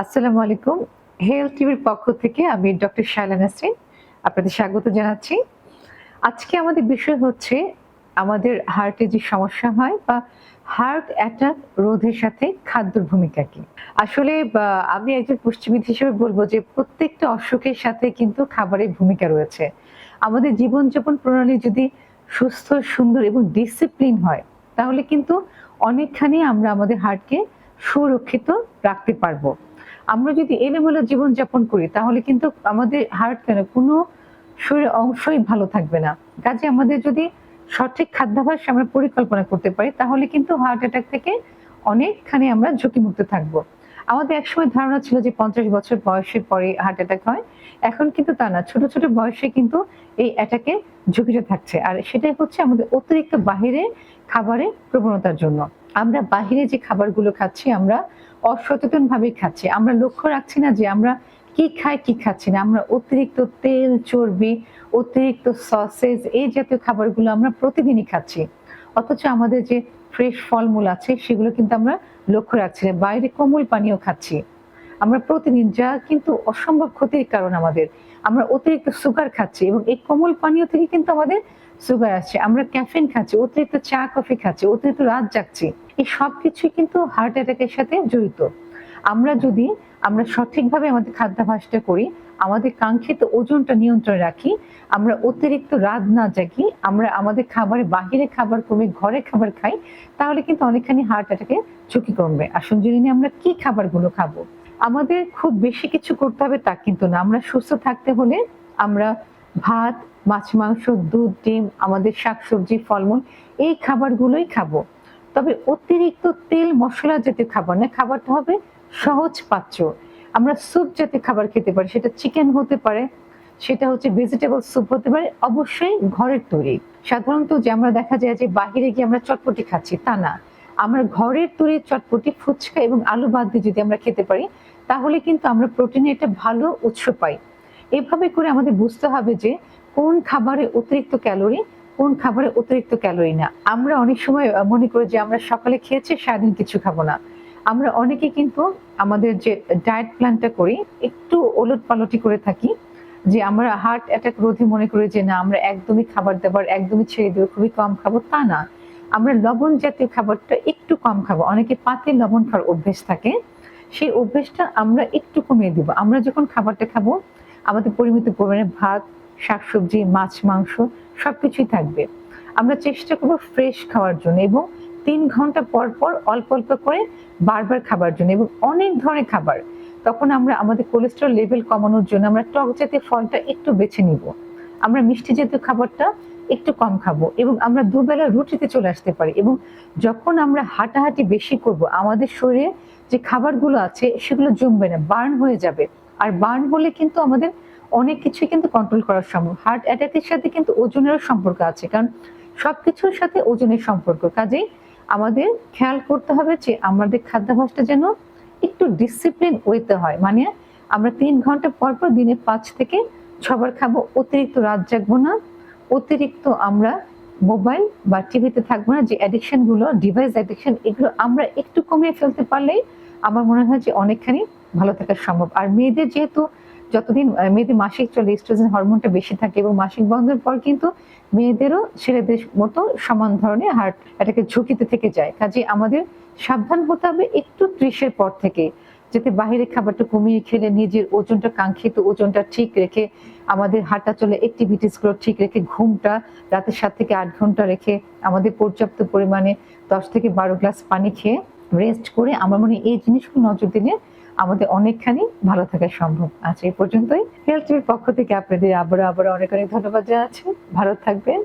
আসসালামু আলাইকুম। হেলথ টিভির পক্ষ থেকে আমি ডক্টর শায়লা নাসরিন আপনাদের স্বাগত জানাচ্ছি। আজকে আমাদের বিষয় হচ্ছে আমাদের হার্টে যে সমস্যা হয় বা হার্ট অ্যাটাক রোধের সাথে খাদ্যর ভূমিকা কি? আসলে আমি একজন পুষ্টিবিদ হিসেবে বলব যে প্রত্যেকটা অসুখের সাথে কিন্তু খাবারের ভূমিকা রয়েছে। আমাদের জীবনযাপন প্রণালী যদি সুস্থ, সুন্দর এবং ডিসিপ্লিন হয়, তাহলে কিন্তু অনেকখানি আমরা আমাদের হার্টকে সুরক্ষিত রাখতে পারব। আমরা যদি এলোমেলো জীবনযাপন করি, তাহলে কিন্তু আমাদের হার্ট কেন কোনো শরীরের অংশই ভালো থাকবে না। কাজে আমাদের যদি সঠিক খাদ্যাভাস আমরা পরিকল্পনা করতে পারি, তাহলে কিন্তু হার্ট অ্যাটাক থেকে অনেকখানি আমরা ঝুঁকিমুক্ত থাকব। আমাদের একসময় ধারণা ছিল যে পঞ্চাশ বছর বয়সের পরে হার্ট অ্যাটাক হয়। এখন কিন্তু তা না। ছোট ছোট বয়সে কিন্তু এই অ্যাটাকের ঝুঁকিটা থাকছে। আর সেটাই হচ্ছে আমাদের অতিরিক্ত বাহিরে খাবারের প্রবণতার জন্য। আমরা বাহিরে যে খাবারগুলো খাচ্ছি, আমরা অসচেতন ভাবে খাচ্ছি। আমরা লক্ষ্য রাখছি না যে আমরা কি খাই, কি খাচ্ছি না। আমরা অতিরিক্ত তেল, চর্বি, অতিরিক্ত সসেজ, এই জাতীয় খাবারগুলো আমরা প্রতিদিনই খাচ্ছি। অথচ আমাদের যে ফ্রেশ ফলমূল আছে, সেগুলো কিন্তু আমরা লক্ষ্য রাখছি না। বাইরে কোমল পানীয় খাচ্ছি। আমরা প্রতিদিন যা কিন্তু অসম্ভব ক্ষতির কারণ আমাদের। আমরা অতিরিক্ত সুগার খাচ্ছি এবং এই কোমল পানীয় থেকে কিন্তু আমাদের সুগার আসছে, আমরা ক্যাফিন খাচ্ছি, অতিরিক্ত চা, কফি খাচ্ছি, অতিরিক্ত রাত জাগছি। এই সব কিছুই কিন্তু হার্ট অ্যাটাকের সাথে জড়িত। আমরা যদি, আমরা সঠিকভাবে আমাদের খাদ্যাভ্যাসটা করি, আমাদের কাঙ্ক্ষিত ওজনটা নিয়ন্ত্রণে রাখি, আমরা অতিরিক্ত রাত না জাগি, আমরা আমাদের খাবারে বাহিরে খাবার কমে ঘরে খাবার খাই, তাহলে কিন্তু অনেকখানি হার্ট অ্যাটাকে ঝুঁকি কমবে। আসুন জেনে নিই আমরা কি খাবারগুলো খাব। আমাদের খুব বেশি কিছু করতে হবে তা কিন্তু না। আমরা সুস্থ থাকতে হলে আমরা ভাত মাছ, মাংস, দুধ, ডিম, আমাদের শাকসবজি, ফলমূল, এই খাবারগুলোই খাব। তবে অতিরিক্ত তেল, মশলা জাতীয় খাবার না খাবারটা হবে সহজ পাচ্য আমরা স্যুপ জাতীয় খাবার খেতে পারি, সেটা চিকেন হতে পারে, সেটা হচ্ছে ভেজিটেবল স্যুপ হতে পারে, অবশ্যই ঘরের তৈরি। সাধারণত যে আমরা দেখা যায় যে বাহিরে গিয়ে আমরা চটপটি খাচ্ছি, তা না। আমরা ঘরের তৈরি চটপটি, ফুচকা এবং আলু বাদ দিয়ে যদি আমরা খেতে পারি, তাহলে কিন্তু আমরা প্রোটিনের একটা ভালো উৎস পাই। এভাবে করে আমাদের বুঝতে হবে যে কোন খাবারে অতিরিক্ত ক্যালোরি, কোন খাবারে অতিরিক্ত ক্যালোরি না। আমরা অনেক সময় মনে করি যে আমরা সকালে খেয়েছি, সারাদিন কিছু খাব না। আমরা অনেকে কিন্তু আমাদের যে ডায়েট প্ল্যানটা করি, একটু ওলট পালটি করে থাকি, যে আমরা হার্ট অ্যাটাক রোধে মনে করি যে না, আমরা একদমই খাবার দাবার একদমই ছেড়ে দেবো, খুবই কম খাব, তা না। আমরা লবণ জাতীয় খাবারটা একটু কম খাব। অনেকে পাতে লবণ খাওয়ার অভ্যেস থাকে। সেই অভ্যেসটা আমরা একটু কমিয়ে দিব। আমরা যখন খাবারটা খাব, আমাদের পরিমিত পরিমাণে ভাত শাকসবজি, মাছ, মাংস সবকিছুই থাকবে। আমরা চেষ্টা করব ফ্রেশ খাওয়ার জন্য এবং তিন ঘণ্টা পর পর অল্প অল্প করে বারবার খাবার জন্য এবং অনেক ধরনের খাবার। তখন আমরা আমাদের কোলেস্ট্রল লেভেল কমানোর জন্য আমরা টক জাতীয় ফলটা একটু বেছে নিব। আমরা মিষ্টি জাতীয় খাবারটা একটু কম খাব এবং আমরা দুবেলা রুটিতে চলে আসতে পারি এবং যখন আমরা হাঁটাহাঁটি বেশি করব, আমাদের শরীরে যে খাবারগুলো আছে সেগুলো জমবে না বার্ন হয়ে যাবে। আর বার্ন হলে কিন্তু আমাদের অনেক কিছুই কিন্তু কন্ট্রোল করা সম্ভব। হার্ট অ্যাটাকের সাথে কিন্তু ওজনেরও সম্পর্ক আছে, কারণ সবকিছুর সাথে ওজনের সম্পর্ক। কাজেই আমাদের খেয়াল করতে হবে যে আমাদের খাদ্যাভ্যাসটা যেন একটু ডিসিপ্লিন ওয়েতে হয়। মানে আমরা তিন ঘণ্টা পর পর দিনে পাঁচ থেকে ছবার খাব, অতিরিক্ত রাত জাগবো না। অতিরিক্ত আমরা মোবাইল বা টিভিতে থাকব না, যে অ্যাডিকশনগুলো ডিভাইস অ্যাডিকশন এগুলো আমরা একটু কমিয়ে ফেলতে পারলেই আমার মনে হয় যে অনেকখানি ভালো থাকা সম্ভব। আর মেয়েদের যেহেতু যতদিন মেয়েদের মাসিক চলে ইস্ট্রোজেন হরমোনটা বেশি থাকে এবং মাসিক বন্ধের পর কিন্তু মেয়েদেরও ছেলেদের মতো সমান ধরনের হার্ট অ্যাটাকের ঝুঁকিতে থেকে যায়। কাজে আমাদের সাবধান হতে হবে একটু ত্রিশের পর থেকে, যাতে বাইরের খাবারটা কমিয়ে খেলে, নিজের ওজনটা কাঙ্ক্ষিত ওজনটা ঠিক রেখে, আমাদের হাঁটা চলে অ্যাক্টিভিটিসগুলো ঠিক রেখে, ঘুমটা রাতে সাত থেকে আট ঘণ্টা রেখে, আমাদের পর্যাপ্ত পরিমাণে দশ থেকে বারো গ্লাস পানি খেয়ে রেস্ট করে, আমার মনে এই জিনিসগুলো নজর দিলে আমাদের অনেকখানি ভালো থাকা সম্ভব। আচ্ছা এই পর্যন্তই। হেলথ পক্ষ থেকে আপনাদের আবারও আবারও অনেক অনেক ধন্যবাদ জানাচ্ছি। ভালো থাকবেন।